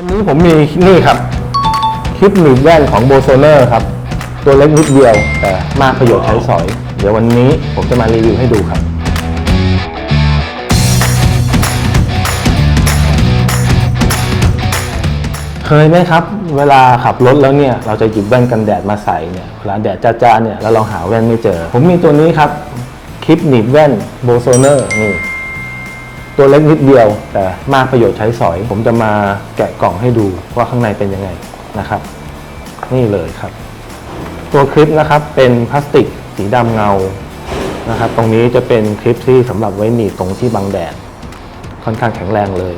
วันนี้ผมมีนี่ครับคลิปหนีบแว่นของโบโซเนอร์ครับ ตัวเล็กนิดเดียวแต่มากประโยชน์ใช้สอย เดี๋ยววันนี้ผมจะมารีวิวให้ดูครับ เคยไหมครับ เวลาขับรถแล้วเนี่ย เราจะหยิบแว่นกันแดดมาใส่เนี่ยเวลาแดดจ้าๆเนี่ยแล้วเราหาแว่นไม่เจอ ผมมีตัวนี้ครับคลิปหนีบแว่นโบโซเนอร์นี่ ตัวเล็กนิดเดียว แต่มากประโยชน์ใช้สอย ผมจะมาแกะกล่องให้ดูว่าข้างในเป็นยังไงนะครับ นี่เลยครับ ตัวคลิปนะครับเป็นพลาสติกสีดำเงานะครับ ตรงนี้จะเป็นคลิปที่สำหรับไว้หนีบตรงที่บังแดดค่อนข้างแข็งแรงเลย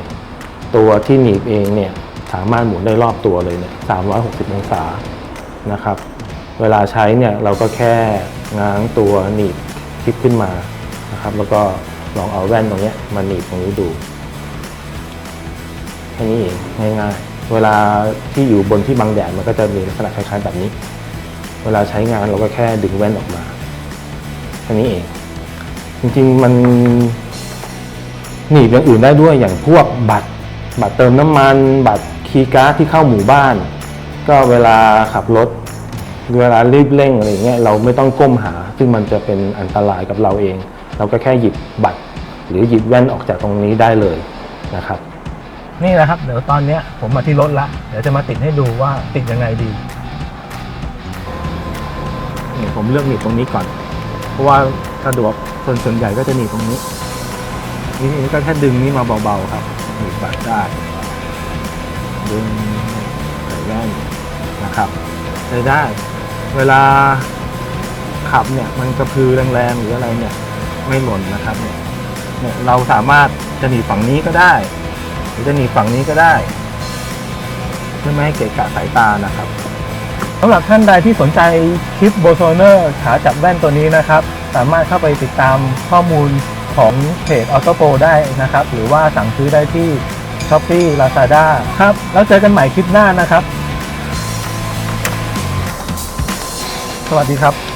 ตัวที่หนีบเองเนี่ยสามารถหมุนได้รอบตัวเลยเนี่ย360 องศานะครับ เวลาใช้เนี่ยเราก็แค่ง้างตัวหนีบคลิปขึ้นมานะครับ แล้วก็ ลองเอาแว่นตรงนี้มาหนีบตรงนี้ดูแค่นี้เองง่ายๆ เวลาที่อยู่บนที่บังแดดมันก็จะมีลักษณะคล้ายๆแบบนี้ เวลาใช้งานเราก็แค่ดึงแว่นออกมาแค่นี้เอง จริงๆมันหนีบอย่างอื่นได้ด้วยอย่างพวกบัตร บัตรเติมน้ำมัน บัตรคีย์การ์ดที่เข้าหมู่บ้าน ก็เวลาขับรถเวลารีบเร่งอะไรเงี้ยเราไม่ต้องก้มหา ซึ่งมันจะเป็นอันตรายกับเราเอง เราก็แค่หยิบบัตร หรือหยิบแว่นออกจากตรงนี้ได้เลยนะครับ นี่นะครับ เดี๋ยวตอนเนี้ยผมมาที่รถละเดี๋ยวจะมาติดให้ดูว่าติดยังไงดีนี่ผมเลือกหนีบตรงนี้ก่อน เพราะว่าสะดวกส่วนส่วนใหญ่ก็จะหนีบตรงนี้นี่นี่ก็แค่ดึงนี่มาเบาๆครับหนีบบัตรได้ดึงใส่แว่นนะครับใช้ได้ เวลาขับเนี่ยมันกระพือแรงๆหรืออะไรเนี่ย ไม่หล่นนะครับเนี่ย เนี่ยเราสามารถจะหนีฝั่งนี้ก็ได้ หรือจะหนีฝั่งนี้ก็ได้ เพื่อไม่ให้เกะกะสายตานะครับสำหรับท่านใดที่สนใจคลิปโบโซเนอร์ขาจับแว่นตัวนี้นะครับ สามารถเข้าไปติดตามข้อมูลของเพจออโตโปได้นะครับ หรือว่าสั่งซื้อได้ที่ s h อ p e e Lazada ครับ แล้วเจอกันใหม่คลิปหน้านะครับ สวัสดีครับ